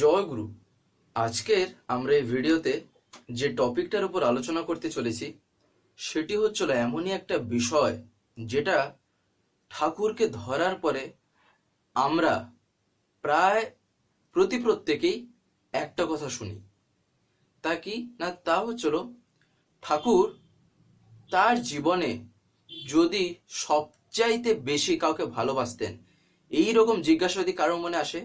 জয় গুরু। আজকের আমরা এই ভিডিওতে যে টপিকটার উপর আলোচনা করতে চলেছি, সেটি হচ্ছিল এমনই একটা বিষয় যেটা ঠাকুরকে ধরার পরে আমরা প্রায় প্রতি প্রত্যেকেই একটা কথা শুনি। তা কি না তা হচ্ছিল, ঠাকুর তার জীবনে যদি সবচাইতে বেশি কাউকে ভালোবাসতেন এই রকম জিজ্ঞাসা যদি কারোর মনে আসে?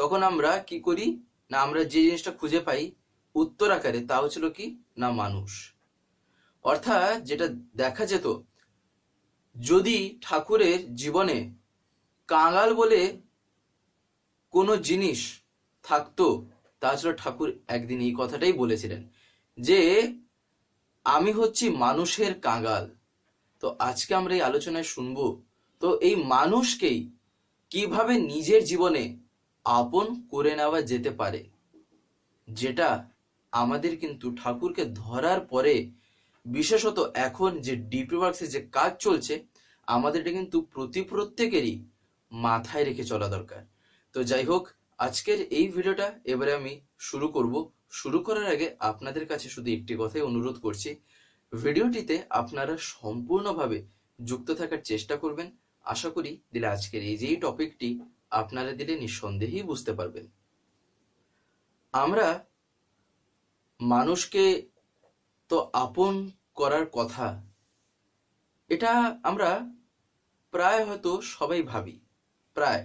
তখন আমরা কি করি? না, আমরা যে জিনিসটা খুঁজে পাই উত্তর আকারে, তা হচ্ছিল কি? না, মানুষ। অর্থাৎ যেটা দেখা যেত, যদি ঠাকুরের জীবনে কাঙাল বলে কোনো জিনিস থাকতো তাছাড়া ঠাকুর একদিন এই কথাটাই বলেছিলেন যে, আমি হচ্ছি মানুষের কাঙাল। তো আজকে আমরা এই আলোচনায় শুনব, তো এই মানুষকেই কীভাবে নিজের জীবনে আপন করে নেওয়া যেতে পারে, যেটা আমাদের কিন্তু ঠাকুরকে ধরার পরে, বিশেষত এখন যে ডিপি যে কাজ চলছে আমাদের এটা কিন্তু প্রতি প্রত্যেকেরই মাথায় রেখে চলা দরকার। তো যাই হোক, আজকের এই ভিডিওটা এবারে আমি শুরু করব। শুরু করার আগে আপনাদের কাছে শুধু একটি কথাই অনুরোধ করছি, ভিডিওটিতে আপনারা সম্পূর্ণভাবে যুক্ত থাকার চেষ্টা করবেন। আশা করি দিলে আজকের এই যে টপিকটি আপনারা দিলে নিঃসন্দেহেই বুঝতে পারবেন। আমরা মানুষকে তো আপন করার কথা, এটা আমরা প্রায় হয়তো সবাই ভাবি, প্রায়।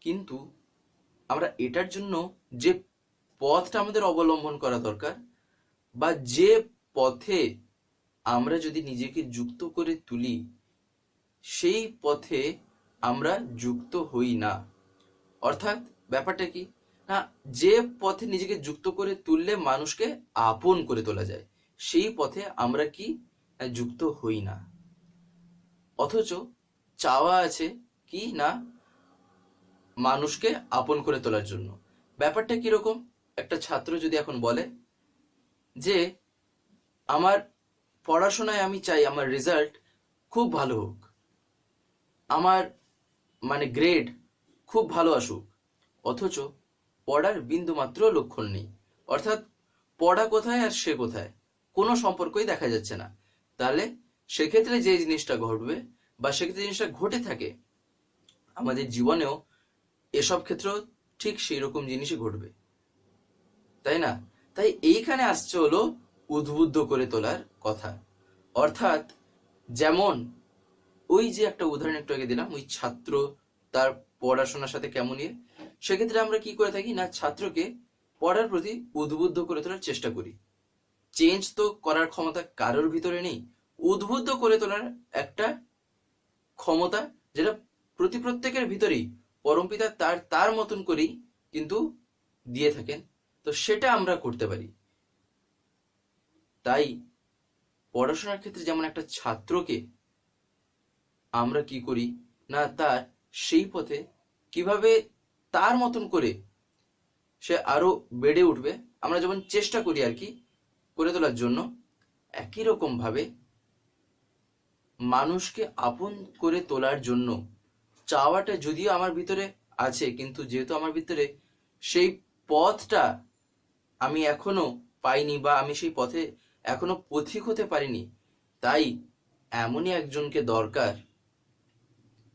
কিন্তু আমরা এটার জন্য যে পথটা আমাদের অবলম্বন করা দরকার বা যে পথে আমরা যদি নিজেকে যুক্ত করে তুলি, সেই পথে আমরা যুক্ত হই না। অর্থাৎ ব্যাপারটা কি? না, যে পথে নিজেকে যুক্ত করে তুললে মানুষকে আপন করে তোলা যায়, সেই পথে আমরা কি যুক্ত হই না। অথচ চাওয়া আছে কি না? মানুষকে আপন করে তোলার জন্য। ব্যাপারটা কীরকম একটা ছাত্র যদি এখন বলে যে, আমার পড়াশোনায় আমি চাই, আমার রেজাল্ট খুব ভালো হোক। আমার মানে গ্রেড খুব ভালো আসুক। অথচ পড়ার বিন্দু মাত্র লক্ষণ নেই। অর্থাৎ পড়া কোথায় আর সে কোথায়, কোনো সম্পর্কই দেখা যাচ্ছে না। তাহলে সেক্ষেত্রে যে জিনিসটা ঘটবে বা সেক্ষেত্রে জিনিসটা ঘটে থাকে, আমাদের জীবনেও এসব ক্ষেত্রেও ঠিক সেই রকম জিনিসই ঘটবে। তাই না? তাই এইখানে আসছে হলো উদ্বুদ্ধ করে তোলার কথা। অর্থাৎ যেমন ওই যে একটা উদাহরণ একটু আগে দিলাম, ওই ছাত্র তার পড়াশোনার সাথে কেমন ইয়ে? সেক্ষেত্রে আমরা কি করে থাকি না, ছাত্রকে পড়ার প্রতি উদ্বুদ্ধ করে তোলার চেষ্টা করি। চেঞ্জ তো করার ক্ষমতা কারোর ভিতরে নেই। উদ্বুদ্ধ করে তোলার একটা ক্ষমতা যেটা প্রতি প্রত্যেকের ভিতরেই পরমপিতা তার তার মতন করেই কিন্তু দিয়ে থাকেন। তো সেটা আমরা করতে পারি। তাই পড়াশোনার ক্ষেত্রে যেমন একটা ছাত্রকে আমরা কি করি? না, তার সেই পথে কীভাবে তার মতন করে সে আরও বেড়ে উঠবে, আমরা যেমন চেষ্টা করি আর কি করে তোলার জন্য, একই রকম ভাবে মানুষকে আপন করে তোলার জন্য চাওয়াটা যদিও আমার ভিতরে আছে, কিন্তু যেহেতু আমার ভিতরে সেই পথটা আমি এখনও পাইনি বা আমি সেই পথে এখনও পথিক হতে পারিনি, তাই এমনই একজনকে দরকার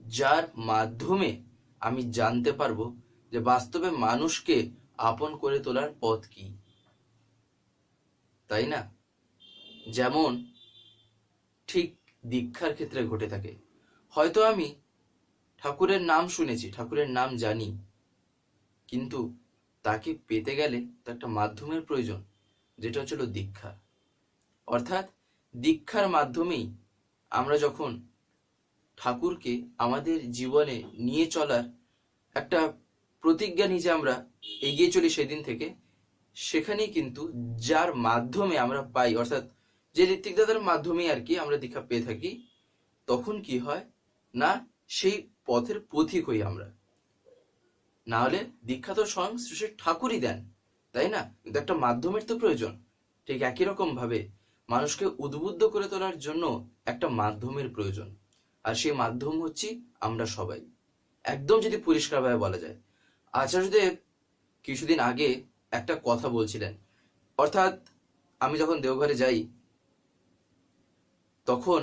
যার মাধ্যমে আমি জানতে পারব যে বাস্তবে মানুষকে আপন করে তোলার পথ কি। তাই না? যেমন ঠিক দীক্ষার ক্ষেত্রে ঘটে থাকে। হয়তো আমি ঠাকুরের নাম শুনেছি, ঠাকুরের নাম জানি, কিন্তু তাকে পেতে গেলে তো একটা মাধ্যমের প্রয়োজন, যেটা হচ্ছিল দীক্ষা। অর্থাৎ দীক্ষার মাধ্যমেই আমরা যখন ঠাকুরকে আমাদের জীবনে নিয়ে চলার একটা প্রতিজ্ঞা নিয়ে আমরা এগিয়ে চলি সেদিন থেকে, সেখানেই কিন্তু যার মাধ্যমে আমরা পাই, অর্থাৎ যে ঋত্বিক দাদার মাধ্যমেই আর কি আমরা দীক্ষা পেয়ে থাকি, তখন কি হয়? না, সেই পথের পথিক হই আমরা। না হলে দীক্ষা তো স্বয়ং শ্রী ঠাকুরই দেন, তাই না? কিন্তু একটা মাধ্যমের তো প্রয়োজন। ঠিক একই রকম ভাবে মানুষকে উদ্বুদ্ধ করে তোলার জন্য একটা মাধ্যমের প্রয়োজন। আর সেই মাধ্যম হচ্ছি আমরা সবাই। একদম যদি পরিষ্কারভাবে বলা যায়। আচার্যদেব কিছুদিন আগে একটা কথা বলছিলেন। অর্থাৎ আমি যখন দেওঘরে যাই, তখন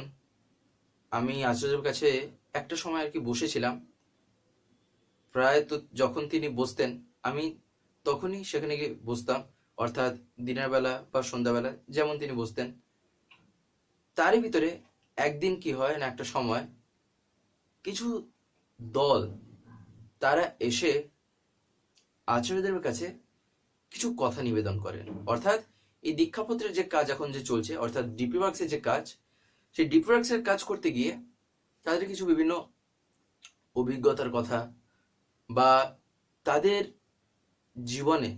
আমি আচার্যের কাছে একটা সময় আর কি বসেছিলাম। প্রায় তো যখন তিনি বসতেন, আমি তখনই সেখানে গিয়ে বসতাম। অর্থাৎ দিনের বেলা বা সন্ধ্যাবেলা যেমন তিনি বসতেন, তারই ভিতরে একদিন কি হয় না একটা সময়, কিছু দল, তারা এসে আচার্যদেবের কাছে কিছু কথা নিবেদন করেন। অর্থাৎ এই দীক্ষাপত্রের যে কাজ এখন যে চলছে, অর্থাৎ ডিপি ওয়ার্কসের যে কাজ, সেই ডিপি ওয়ার্কসের কাজ করতে গিয়ে তাদের কিছু বিভিন্ন অভিজ্ঞতার কথা বা তাদের জীবনে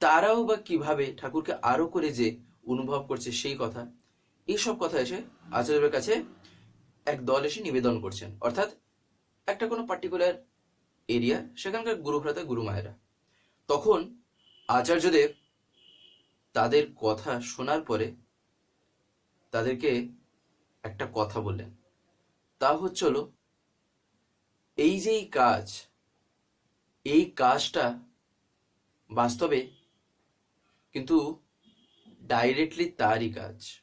তারাও বা কীভাবে ঠাকুরকে আরও করে যে অনুভব করছে সেই কথা এইসব কথা এসে আচার্যের কাছে এক দল এসে নিবেদন করছেন। অর্থাৎ একটা কোনো পার্টিকুলার এরিয়া সেখানকার গুরুভ্রাতা গুরুমায়েরা। তখন আচার্যদেব তাদের কথা শোনার পরে তাদেরকে একটা কথা বললেন। তা হচ্ছে হলো, এই যে কাজ, এই কাজটা বাস্তবে কিন্তু ডাইরেক্টলি তারই কাজ।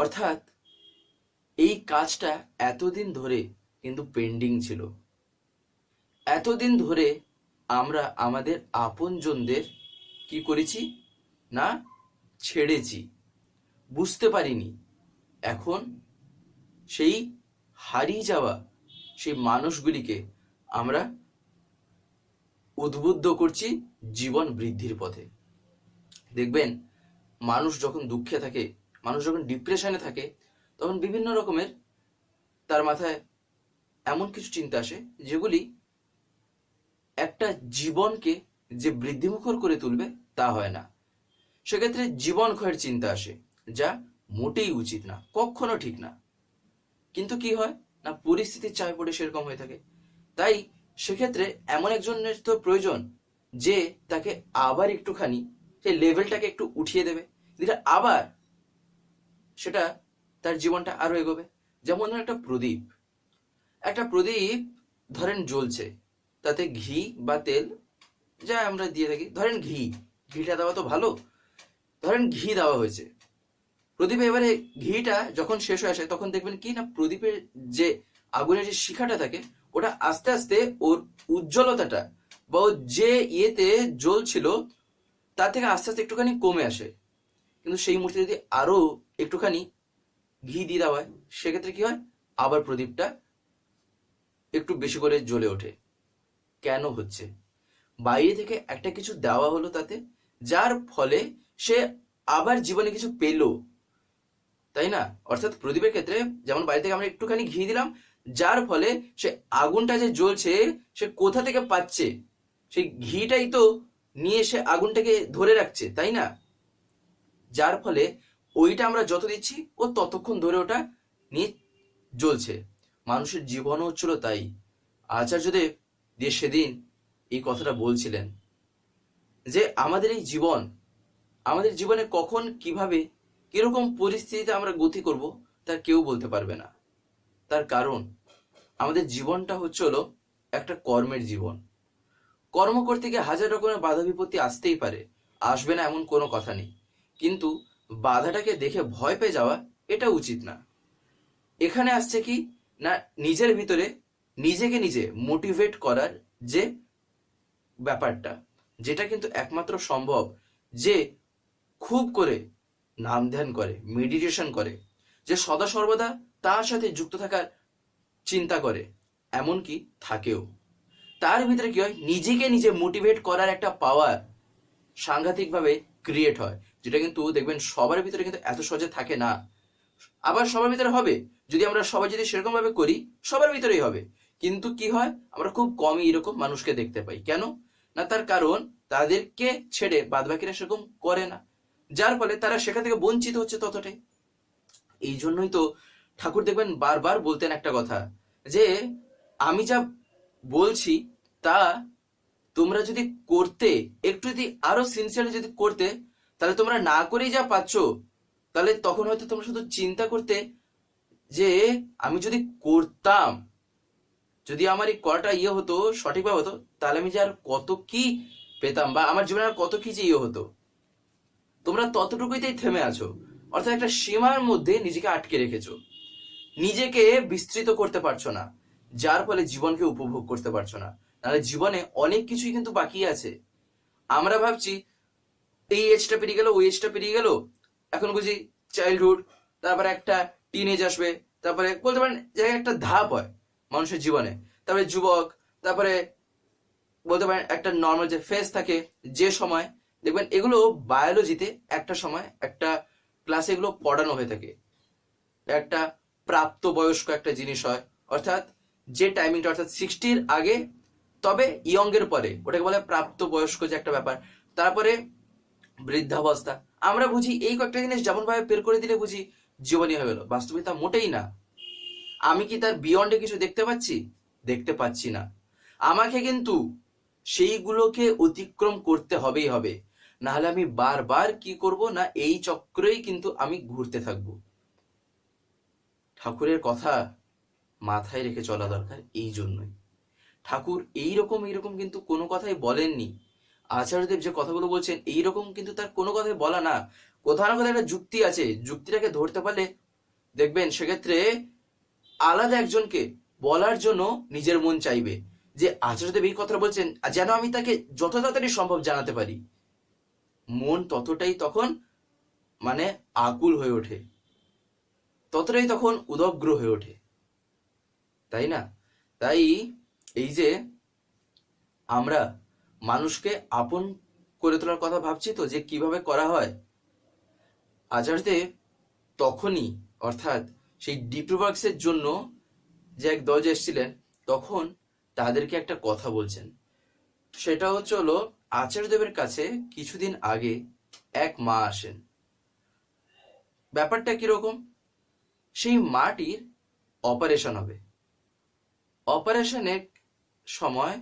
অর্থাৎ এই কাজটা এতদিন ধরে কিন্তু পেন্ডিং ছিল। এতদিন ধরে আমরা আমাদের আপনজনদের কি করেছি না ছেড়েছি, বুঝতে পারিনি। এখন সেই হারিয়ে যাওয়া সেই মানুষগুলিকে আমরা উদ্বুদ্ধ করছি জীবন বৃদ্ধির পথে। দেখবেন মানুষ যখন দুঃখে থাকে মানুষ যখন ডিপ্রেশনে থাকে, তখন বিভিন্ন রকমের তার মাথায় এমন কিছু চিন্তা আসে, যেগুলি একটা জীবনকে যে বৃদ্ধিমুখর করে তুলবে তা হয় না। সেক্ষেত্রে জীবন ক্ষয়ের চিন্তা আসে, যা মোটেই উচিত না, কখনো ঠিক না। কিন্তু কি হয়? না, পরিস্থিতির চাপে পড়ে সেরকম হয়ে থাকে। তাই সেক্ষেত্রে এমন একজনের তো প্রয়োজন, যে তাকে আবার একটুখানি, সেই লেভেলটাকে একটু উঠিয়ে দেবে। যেটা আবার সেটা তার জীবনটা আরও এগোবে। যেমন ধরেন একটা প্রদীপ। একটা প্রদীপ ধরেন জ্বলছে, তাতে ঘি বা তেল যা আমরা দিয়ে থাকি। ধরেন ঘি, ঘিটা দেওয়া তো ভালো। ধরেন ঘি দেওয়া হয়েছে। প্রদীপে এবারে ঘিটা যখন শেষ হয়ে আসে, তখন দেখবেন কি না, প্রদীপের যে আগুনের যে শিখাটা থাকে, ওটা আস্তে আস্তে ওর উজ্জ্বলতাটা বা ও যে ইয়েতে জ্বলছিল, তার থেকে আস্তে আস্তে একটুখানি কমে আসে। কিন্তু সেই মুহূর্তে যদি আরও একটুখানি ঘি দিয়ে দেওয়া হয়, সেক্ষেত্রে কি হয়? আবার প্রদীপটা একটু বেশি করে জ্বলে ওঠে। কেন হচ্ছে? বাইরে থেকে একটা কিছু দেওয়া হলো তাতে, যার ফলে সে আবার জীবনে কিছু পেল। তাই না? অর্থাৎ প্রদীপের ক্ষেত্রে যেমন বাইরে থেকে আমরা একটুখানি ঘি দিলাম, যার ফলে সে আগুনটা যে জ্বলছে, সে কোথা থেকে পাচ্ছে? সেই ঘিটাই তো নিয়ে সে আগুনটাকে ধরে রাখছে, তাই না? যার ফলে ওইটা আমরা যত দিচ্ছি, ও ততক্ষণ ধরে ওটা নিয়ে জ্বলছে। মানুষের জীবনও হচ্ছিল তাই। আচার্যদেব দিয়ে সেদিন এই কথাটা বলছিলেন যে, আমাদের এই জীবন, আমাদের জীবনে কখন, কীভাবে, কীরকম পরিস্থিতিতে আমরা গতি করব, তা কেউ বলতে পারবে না। তার কারণ, আমাদের জীবনটা হচ্ছে হলো একটা কর্মের জীবন। কর্ম করতে গিয়ে হাজার রকমের বাধা বিপত্তি আসতেই পারে, আসবে না এমন কোনো কথা নেই। কিন্তু বাধাটাকে দেখে ভয় পেয়ে যাওয়া এটা উচিত না। এখানে আসছে কি, না, নিজের ভিতরে নিজেকে নিজে মোটিভেট করার যে ব্যাপারটা, যেটা কিন্তু একমাত্র সম্ভব, যে খুব করে নাম ধ্যান করে মেডিটেশন করে, যে সদা সর্বদা তার সাথে যুক্ত থাকার চিন্তা করে এমনকি থাকেও। তার ভিতরে কি হয়, নিজেকে নিজে মোটিভেট করার একটা পাওয়ার সাংঘাতিকভাবে ক্রিয়েট হয়। যেটা কিন্তু দেখবেন সবার ভিতরে কিন্তু এত সহজে থাকে না। আবার সবার ভিতরে হবে। যদি আমরা সবাই যদি সেরকম ভাবে করি, সবার ভিতরেই হবে। কিন্তু কি হয়? আমরা খুব কমই এরকম মানুষকে দেখতে পাই। কেন? না, তার কারণ তাদেরকে ছেড়ে বাদবাকিরা সেরকম করে না। যার ফলে তারা সেখান থেকে বঞ্চিত হচ্ছে ততটাই। এই জন্যই তো ঠাকুর দেখবেন বারবার বলতেন একটা কথা যে, আমি যা বলছি, তা তোমরা যদি করতে, একটু যদি আরও সিনসিয়ারলি যদি করতে তাহলে তোমরা না করেই যা পাচ্ছ, তাহলে তখন হয়তো তোমরা শুধু চিন্তা করতে যে আমি যদি করতাম, যদি আমার এই করাটা ইয়ে হতো, সঠিকভাবে হতো, তাহলে আমি যে আর কত কি পেতাম বা আমার জীবনে আর কত কি যে ইয়ে হতো। তোমরা ততটুকুইতেই থেমে আছো, অর্থাৎ একটা সীমার মধ্যে নিজেকে আটকে রেখেছো। নিজেকে বিস্তৃত করতে পারছ না, যার ফলে জীবনকে উপভোগ করতে পারছ না। নাহলে জীবনে অনেক কিছুই কিন্তু বাকি আছে। আমরা ভাবছি এই এজটা পেরিয়ে গেল, ওই এজটা পেরিয়ে গেল। এখন বুঝি চাইল্ডহুড তারপরে একটা টিন এজ আসবে, তারপরে বলতে পারেন জায়গায় একটা ধাপ হয় মানুষের জীবনে। তারপরে যুবক, তারপরে বলতে পারেন একটা নর্মাল যে ফেজ থাকে, যে সময়, দেখবেন এগুলো বায়োলজিতে একটা সময় একটা ক্লাসে এগুলো পড়ানো হয়ে থাকে। একটা প্রাপ্ত বয়স্ক একটা জিনিস হয়, অর্থাৎ যে টাইমিংটা অর্থাৎ সিক্সটির আগে, তবে ইয়ং এর পরে, ওটাকে বলে প্রাপ্ত বয়স্ক যে একটা ব্যাপার। তারপরে বৃদ্ধাবস্থা। আমরা বুঝি এই কয়েকটা জিনিস যেমন ভাবে বের করে দিলে বুঝি জীবনী হয়ে গেল। বাস্তবে তা মোটেই না। আমি কি তার বিয়ন্ডে কিছু দেখতে পাচ্ছি? দেখতে পাচ্ছি না। আমাকে কিন্তু সেইগুলোকে অতিক্রম করতে হবেই হবে। নাহলে আমি বারবার কি করব না এই চক্রেই কিন্তু আমি ঘুরতে থাকব। ঠাকুরের কথা মাথায় রেখে চলা দরকার এই জন্যই। ঠাকুর এইরকম এইরকম কিন্তু কোনো কথাই বলেননি। আচার্যদেব যে কথাগুলো বলছেন, এইরকম কিন্তু তার কোনো কথাই বলা না। কোথাও না কোথাও একটা যুক্তি আছে। যুক্তিটাকে ধরতে পারলে দেখবেন সেক্ষেত্রে আলাদা একজনকে বলার জন্য নিজের মন চাইবে। যে আচার্যদেব এই কথা বলছেন যেন আমি তাকে যত তাড়াতাড়ি সম্ভব জানাতে পারি। মন ততটাই তখন মানে আকুল হয়ে ওঠে। ততটাই তখন উদগ্র হয়ে ওঠে। তাই না? তাই এই যে আমরা মানুষকে আপন করে তোলার কথা ভাবছি তো যে কীভাবে করা হয়। আচার্যদেব তখনই, অর্থাৎ সেই ডিপ্রোভাক্সের জন্য যে এক যে এসেছিলেন, তখন তাদেরকে একটা কথা বলছেন। সেটা হচ্ছে হলো, আচার্যদেবের কাছে কিছুদিন আগে এক মা আসেন। ব্যাপারটা কীরকম? সেই মাটির অপারেশন হবে। অপারেশনের সময়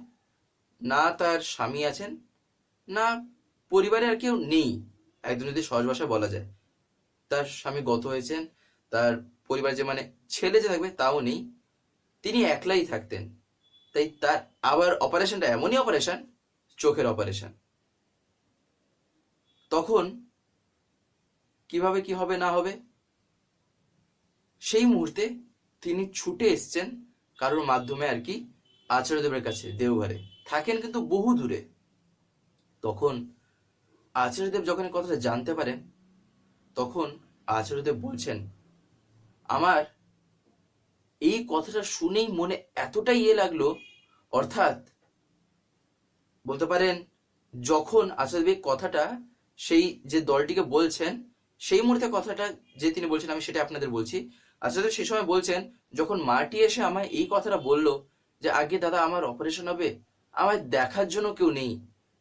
না তার স্বামী আছেন, না পরিবারে আর কেউ নেই। একদম যদি সহজ ভাষায় বলা যায়। তার স্বামী গত হয়েছেন, তার পরিবার যে মানে ছেলে যে থাকবে তাও নেই। তিনি একলাই থাকতেন। তাই তার আবার অপারেশনটা এমনই অপারেশন, চোখের অপারেশন। তখন কীভাবে কি হবে না হবে, সেই মুহূর্তে তিনি ছুটে এসছেন কারোর মাধ্যমে আর কি আচার্যদেবের কাছে, দেওঘরে। থাকেন কিন্তু বহু দূরে। তখন আচার্যদেব যখন কথাটা জানতে পারেন, তখন আচার্যদেব বলছেন, আমার এই কথাটা শুনেই মনে এতটাই ইয়ে লাগল, অর্থাৎ বলতে পারেন, যখন আচার্যদেব কথাটা সেই যে দলটিকে বলছেন, সেই মুহূর্তে কথাটা যে তিনি বলছেন, আমি সেটা আপনাদের বলছি। আচার্যদেব সেই সময় বলছেন, যখন মাটি এসে আমায় এই কথাটা বলল যে আগে দাদা আমার অপারেশন হবে, আমায় দেখার জন্য কেউ নেই।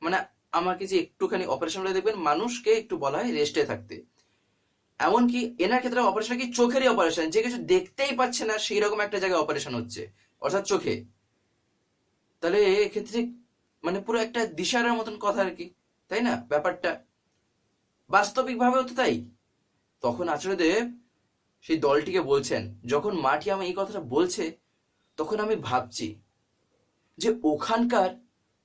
মানে আমাকে যে একটুখানি অপারেশন হলে দেখবেন মানুষকে একটু বলা হয় রেস্টে থাকতে। এমনকি এনার ক্ষেত্রে অপারেশন কি চোখেরই অপারেশন যে কিছু দেখতেই পাচ্ছে না সেই রকম একটা জায়গায় অপারেশন হচ্ছে, অর্থাৎ চোখে। তাহলে এক্ষেত্রে মানে পুরো একটা দিশারার মতন কথা আর কি, তাই না? ব্যাপারটা। বাস্তবিক ভাবেও তো তাই। তখন আচার্যদেব সেই দলটিকে বলছেন, যখন মাটি আমি এই কথাটা বলছে তখন আমি ভাবছি যে ওখানকার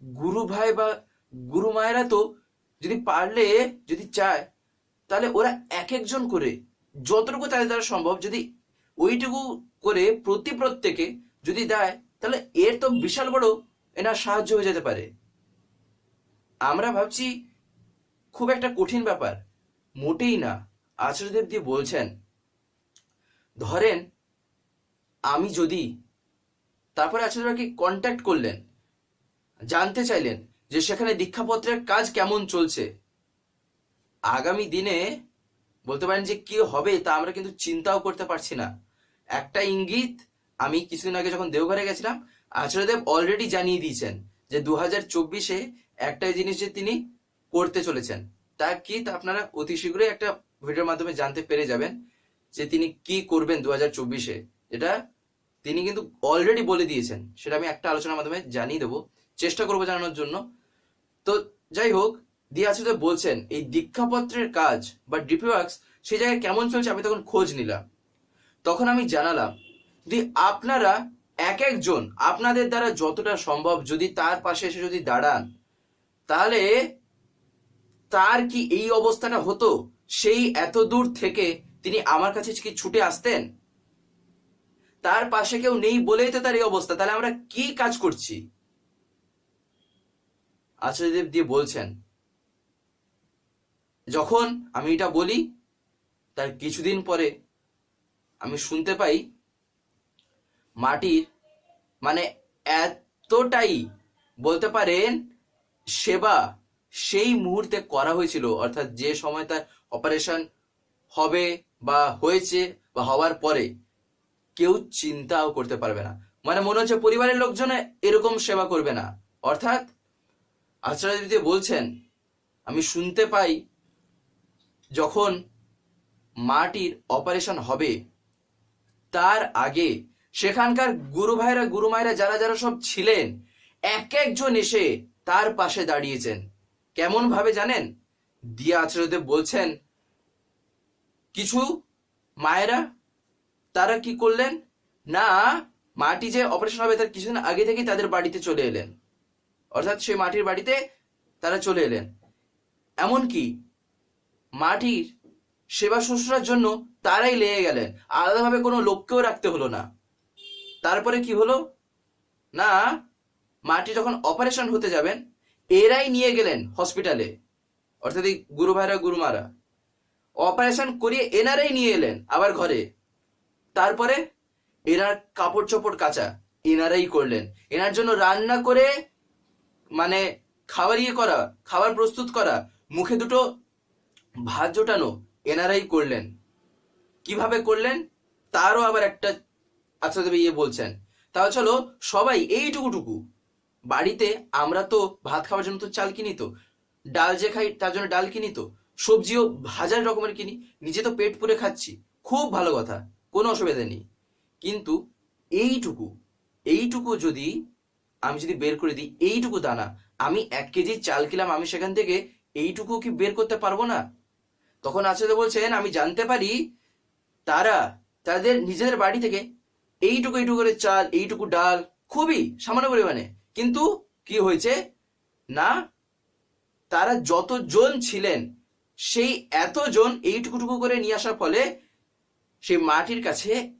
গুরু ভাই বা গুরু মায়েরা তো যদি পারলে, যদি চায়, তাহলে ওরা এক একজন করে, যতটুকু তাদের দ্বারা সম্ভব, যদি ওইটুকু করে প্রতি প্রত্যেকে যদি দেয়, তাহলে এর তো বিশাল বড় এনার সাহায্য হয়ে যেতে পারে। আমরা ভাবছি খুব একটা কঠিন ব্যাপার, মোটেই না। আচার্যদেব দিয়ে বলছেন, ধরেন আমি যদি তারপরে আচার্যকে কন্ট্যাক্ট করলেন? জানতে চাইলেন যে সেখানে দীক্ষাপত্রের কাজ কেমন চলছে। আগামী দিনে বলতে পারেন যে কি হবে তা আমরা কিন্তু চিন্তাও করতে পারছি না। একটা ইঙ্গিত, আমি কিছুদিন আগে যখন দেওঘরে গেছিলাম, আচার্যদেব অলরেডি জানিয়ে দিয়েছেন যে দু হাজার চব্বিশে একটা জিনিস যে তিনি করতে চলেছেন। তা কি তা আপনারা অতি শীঘ্রই একটা ভিডিওর মাধ্যমে জানতে পেরে যাবেন যে তিনি কি করবেন দু হাজার চব্বিশে। এটা তিনি কিন্তু অলরেডি বলে দিয়েছেন। সেটা আমি একটা আলোচনার মাধ্যমে জানিয়ে দেবো। চেষ্টা করব জানানোর জন্য। তো যাই হোক দিয়ে বলছেন, এই দীক্ষাপত্রের কাজ বা ডিপি ডিপিওয়ার্কস সেই জায়গায় কেমন চলছে আমি তখন খোঁজ নিলাম। তখন আমি জানালাম, যদি আপনারা এক একজন আপনাদের দ্বারা যতটা সম্ভব যদি তার পাশে এসে যদি দাঁড়ান, তাহলে তার কি এই অবস্থাটা হতো? সেই এত দূর থেকে তিনি আমার কাছে কি ছুটে আসতেন? তার পাশে কেউ নেই বলেই তো তার এই অবস্থা। তাহলে আমরা কি কাজ করছি? আচার্যদেব দিয়ে বলছেন, যখন আমি এটা বলি, তার কিছুদিন পরে আমি শুনতে পাই মাটির মানে এতটাই বলতে পারেন সেবা সেই মুহূর্তে করা হয়েছিল। অর্থাৎ যে সময় তার অপারেশন হবে বা হয়েছে বা হওয়ার পরে কেউ চিন্তাও করতে পারবে না। মানে মনে হচ্ছে পরিবারের লোকজন এরকম সেবা করবে না। অর্থাৎ আচার্য দিদি বলছেন, আমি শুনতে পাই যখন মাটির অপারেশন হবে, তার আগে সেখানকার গুরু ভাইরা, গুরু মায়েরা যারা যারা সব ছিলেন, এক একজন এসে তার পাশে দাঁড়িয়েছেন। কেমন ভাবে জানেন? দিয়া আচার্যদেব বলছেন, কিছু মায়েরা তারা কি করলেন? না, মাটি যে অপারেশন হবে তার কিছুদিন আগে থেকেই তাদের বাড়িতে চলে এলেন। অর্থাৎ সেই মাটির বাড়িতে তারা চলে এলেন। এমনকি মাটির সেবা শুশ্রূষার জন্য তারাই লেগে গেলেন। আলাদাভাবে কোনো লোককেও রাখতে হলো না। তারপরে কি হলো? না, মাটি যখন অপারেশন হতে যাবেন, এরাই নিয়ে গেলেন হসপিটালে অর্থাৎ এই গুরু ভাইরা গুরুমারা অপারেশন করিয়ে এনারাই নিয়ে এলেন আবার ঘরে। তারপরে এনার কাপড় চোপড় কাচা, এনারাই করলেন। এনার জন্য রান্না করে মানে খাবার ইয়ে করা, খাবার প্রস্তুত করা, মুখে দুটো ভাত জোটানো, এনারাই করলেন। কীভাবে করলেন? তারও আবার একটা আচ্ছা দেবে ইয়ে বলছেন। তাহলে চলো সবাই এইটুকুটুকু। বাড়িতে আমরা তো ভাত খাওয়ার জন্য তো চাল কিনি তো। ডাল যে খাই তার জন্য ডাল কিনি তো। সবজিও হাজার রকমের কিনি। নিজে তো পেট পুরে খাচ্ছি। খুব ভালো কথা। কোনো অসুবিধা নেই। কিন্তু এইটুকু এইটুকু যদি আমি যদি বের করে দিই, এইটুকু দানা, আমি এক কেজি চাল কিলাম আমি সেখান থেকে, এইটুকু কি বের করতে পারব না? তখন আচার্য বলছেন, আমি জানতে পারি, তারা, তাদের নিজেদের বাড়ি থেকে এইটুকু এইটুকু করে চাল, এইটুকু ডাল, খুবই সামান্য পরিমাণে। কিন্তু কি হয়েছে? না, তারা যতজন ছিলেন, সেই এতজন এইটুকুটুকু করে নিয়ে আসার ফলে সেই মাটির কাছে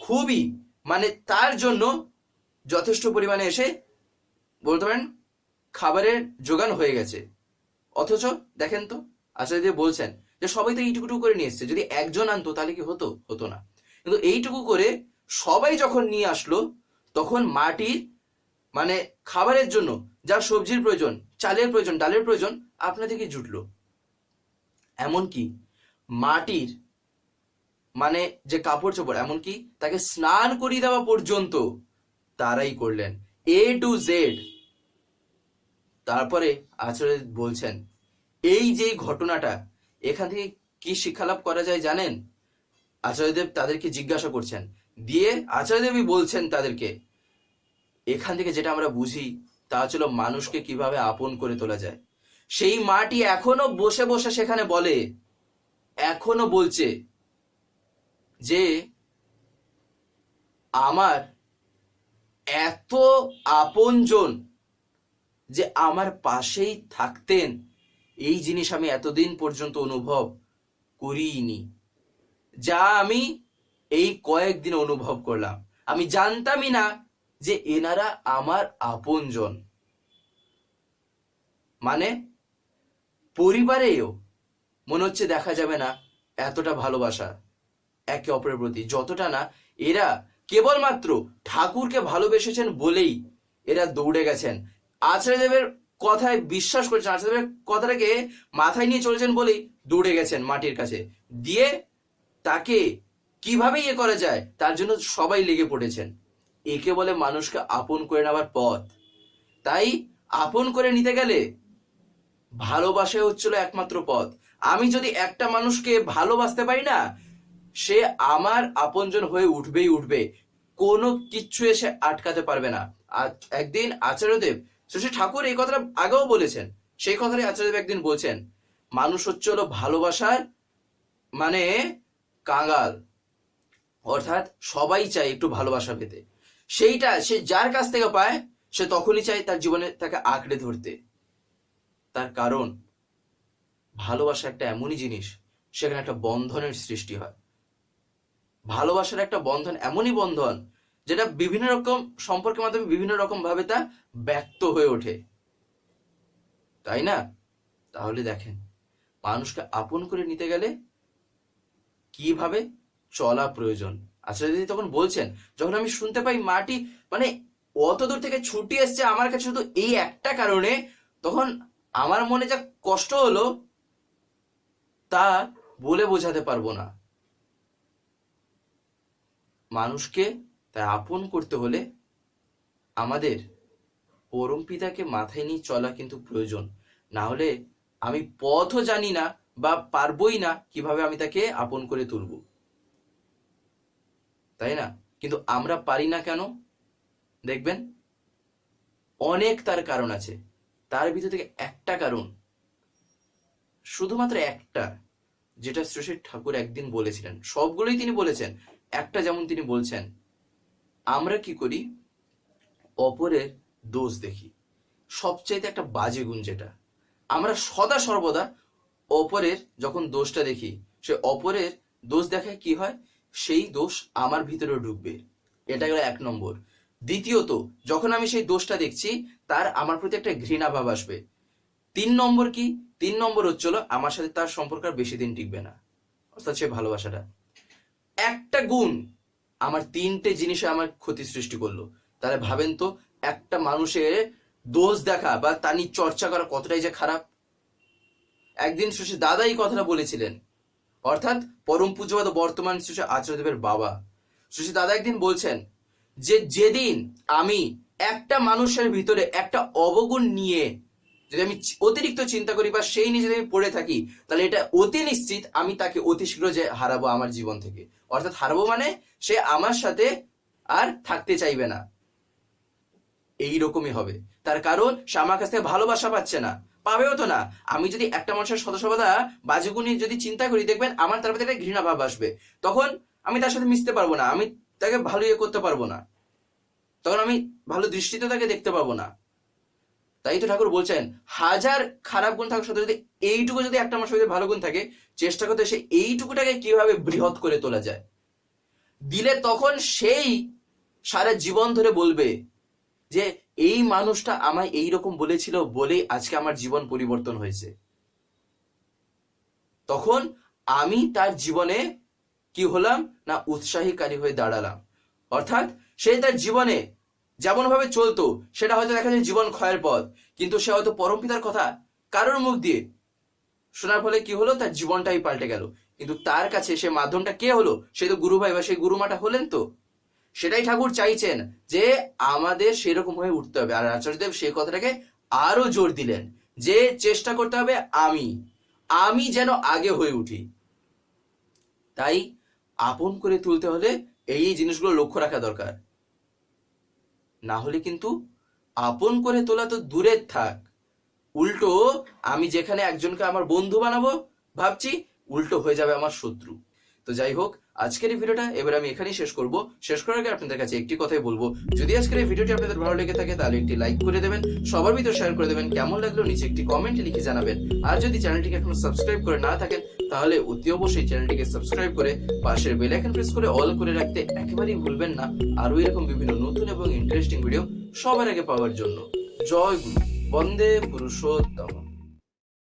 খুবই মানে তার জন্য যথেষ্ট পরিমাণে এসে বলতে পারেন খাবারের যোগান হয়ে গেছে। অথচ দেখেন তো, আচার্য বলছেন যে সবাই তো এইটুকুটুকু করে নিয়ে এসছে, যদি একজন আনতো তাহলে কি হতো? হতো না। কিন্তু এইটুকু করে সবাই যখন নিয়ে আসলো, তখন মাটির মানে খাবারের জন্য যা সবজির প্রয়োজন, চালের প্রয়োজন, ডালের প্রয়োজন আপনা থেকে জুটলো? এমনকি মাটির মানে যে কাপড় চোপড়, এমনকি তাকে স্নান করিয়ে দেওয়া পর্যন্ত তারাই করলেন। এ টু জেড তারপরে আচার্য বলছেন, এই যে ঘটনাটা, এখান থেকে কি শিক্ষালাভ করা যায় জানেন? আচার্যদেব তাদেরকে জিজ্ঞাসা করছেন। দিয়ে আচার্যদেবই বলছেন তাদেরকে, এখান থেকে যেটা আমরা বুঝি, তা ছিল মানুষকে কীভাবে আপন করে তোলা যায়। সেই মাটি এখনও বসে বসে সেখানে বলে, এখনও বলছে যে আমার এত আপনজন যে আমার পাশেই থাকতেন, এই জিনিস আমি এতদিন পর্যন্ত অনুভব করিনি। যা আমি এই কয়েকদিন অনুভব করলাম। আমি জানতামই না যে এনারা আমার আপনজন। মানে পরিবারেও মনে হচ্ছে দেখা যাবে না এতটা ভালোবাসা। একে অপরের প্রতি। যতটা না, এরা কেবলমাত্র ঠাকুরকে ভালোবেসেছেন বলেই এরা দৌড়ে গেছেন। আচার্যদেবের কথায় বিশ্বাস করেছেন, আচার্যদেবের কথাটাকে মাথায় নিয়ে চলেছেন বলেই দৌড়ে গেছেন মাটির কাছে। দিয়ে তাকে কীভাবে ইয়ে করা যায়, তার জন্য সবাই লেগে পড়েছেন। একে বলে মানুষকে আপন করে নেওয়ার পথ। তাই আপন করে নিতে গেলে ভালোবাসা হচ্ছিল একমাত্র পথ। আমি যদি একটা মানুষকে ভালোবাসতে পারি না সে আমার আপনজন হয়ে উঠবেই উঠবে। কোনো কিচ্ছু এসে আটকাতে পারবে না। একদিন আচার্যদেব শশী ঠাকুর এই কথাটা আগেও বলেছেন। সেই কথাটাই আচার্যদেব একদিন বলছেন, মানুষ হচ্ছে হলো ভালোবাসার মানে কাঙ্গাল অর্থাৎ সবাই চায় একটু ভালোবাসা পেতে। সেইটা সে যার কাছ থেকে পায়, সে তখনই চায় তার জীবনে তাকে আঁকড়ে ধরতে। তার কারণ, ভালোবাসা একটা এমনই জিনিস, সেখানে একটা বন্ধনের সৃষ্টি হয়। ভালোবাসার একটা বন্ধন, এমনই বন্ধন যেটা বিভিন্ন রকম সম্পর্কের মাধ্যমে বিভিন্ন রকম ভাবে তা ব্যক্ত হয়ে ওঠে। তাই না? তাহলে দেখেন, মানুষকে আপন করে নিতে গেলে কীভাবে চলা প্রয়োজন? আচ্ছা দিদি তখন বলছেন, যখন আমি শুনতে পাই মাটি মানে অত দূর থেকে ছুটি এসছে আমার কাছে শুধু এই একটা কারণে, তখন আমার মনে যা কষ্ট হলো, তা বলে বোঝাতে পারব না। মানুষকে তাই আপন করতে হলে আমাদের পরম পিতাকে মাথায় নিয়ে চলা কিন্তু প্রয়োজন। না হলে আমি পথও জানি না বা পারবই না কীভাবে আমি তাকে আপন করে তুলব। তাই না? কিন্তু আমরা পারি না কেন? দেখবেন, অনেক তার কারণ আছে। তার ভিতর থেকে একটা কারণ, শুধুমাত্র একটা, যেটা শ্রী ঠাকুর একদিন বলেছিলেন। সবগুলোই তিনি বলেছেন। একটা যেমন তিনি বলছেন, আমরা কি করি? অপরের দোষ দেখি। সবচাইতে একটা বাজে গুণ যেটা, আমরা সদা সর্বদা অপরের যখন দোষটা দেখি, সে অপরের দোষ দেখায় কি হয়? সেই দোষ আমার ভিতরে ঢুকবে। এটা গেল এক নম্বর। দ্বিতীয়ত, যখন আমি সেই দোষটা দেখছি, তার আমার প্রতি একটা ঘৃণা ভাব আসবে। তিন নম্বর কি? তিন নম্বর হচ্ছিল আমার সাথে তার সম্পর্ক আর বেশি দিন টিকবে না। অর্থাৎ সে ভালোবাসাটা। একটা গুণ আমার তিনটে জিনিসে আমার ক্ষতি সৃষ্টি করল। তাহলে ভাবেন তো, একটা মানুষের দোষ দেখা বা তা নিয়ে চর্চা করা কতটাই যে খারাপ। একদিন শ্রী দাদা এই কথাটা বলেছিলেন, অর্থাৎ পরম পূজ্যবাদ বর্তমান শ্রী আচার্যদেবের বাবা। শ্রী দাদা একদিন বলছেন যে, যেদিন আমি একটা মানুষের ভিতরে একটা অবগুণ নিয়ে যদি আমি অতিরিক্ত চিন্তা করি বা সেই নিয়ে আমি পড়ে থাকি, তাহলে এটা অতি নিশ্চিত আমি তাকে অতি শীঘ্র যে হারাবো আমার জীবন থেকে। অর্থাৎ হারাবো মানে সে আমার সাথে আর থাকতে চাইবে না। এই রকমই হবে। তার কারণ সে আমার কাছ থেকে ভালোবাসা পাচ্ছে না। পাবেও তো না। আমি যদি একটা মানুষের সদস্যবাদা বাজেগুনি যদি চিন্তা করি, দেখবেন আমার তার প্রতি একটা ঘৃণা ভাব আসবে। তখন আমি তার সাথে মিশতে পারব না। আমি তাকে ভালো ইয়ে করতে পারব না। তখন আমি ভালো দৃষ্টিতে তাকে দেখতে পাবো না। তাই তো ঠাকুর বলছেন, হাজার খারাপ গুণ থাকার সাথে যদি এইটুকু যদি একটা মানুষের মধ্যে ভালো গুণ থাকে, চেষ্টা করতে সে এইটুকুটাকে কীভাবে বৃহৎ করে তোলা যায়? দিলে তখন সেই সারা জীবন ধরে বলবে যে, এই মানুষটা আমায় এই রকম বলেছিল বলেই আজকে আমার জীবন পরিবর্তন হয়েছে। তখন আমি তার জীবনে কি হলাম? না উৎসাহীকারী হয়ে দাঁড়ালাম। অর্থাৎ সে তার জীবনে যেমন ভাবে চলতো, সেটা হয়তো দেখা যায় জীবন ক্ষয়ের পথ। কিন্তু সে হয়তো পরমপিতার কথা কারোর মুখ দিয়ে শোনার ফলে কি হলো? তার জীবনটাই পাল্টে গেল। কিন্তু তার কাছে সে মাধ্যমটা কে হলো? সে তো গুরু ভাই বা সেই গুরুমাটা হলেন তো। সেটাই ঠাকুর চাইছেন যে আমাদের সেরকম হয়ে উঠতে হবে। আর আচার্যদেব সেই কথাটাকে আরও জোর দিলেন যে চেষ্টা করতে হবে আমি। আমি যেন আগে হয়ে উঠি। তাই আপন করে তুলতে হলে এই জিনিসগুলো লক্ষ্য রাখা দরকার। না হলে কিন্তু আপন করে তোলা তো দূরের থাক। উল্টো, আমি যেখানে একজনকে আমার বন্ধু বানাবো, ভাবছি উল্টো হয়ে যাবে আমার শত্রু। তো যাই হোক, আজকের এই ভিডিওটা এবার আমি এখানেই শেষ করব। শেষ করার আগে আপনাদের কাছে একটি কথাই বলব। যদি আজকের এই ভিডিওটি আপনাদের ভালো লেগে থাকে, তাহলে একটি লাইক করে দেবেন, সবার ভিতর শেয়ার করে দেবেন। কেমন লাগল, নিচে একটি কমেন্ট লিখে জানাবেন। আর যদি চ্যানেলটিকে এখনও সাবস্ক্রাইব করে না থাকেন তাহলে অতি অবশ্যই চ্যানেলটিকে সাবস্ক্রাইব করে পাশের বেল আইকন প্রেস করে অল করে রাখতে একেবারেই ভুলবেন না। আরও এরকম বিভিন্ন নতুন এবং ইন্টারেস্টিং ভিডিও সবার আগে পাওয়ার জন্য। জয় গুরু। বন্দে পুরুষোত্তম।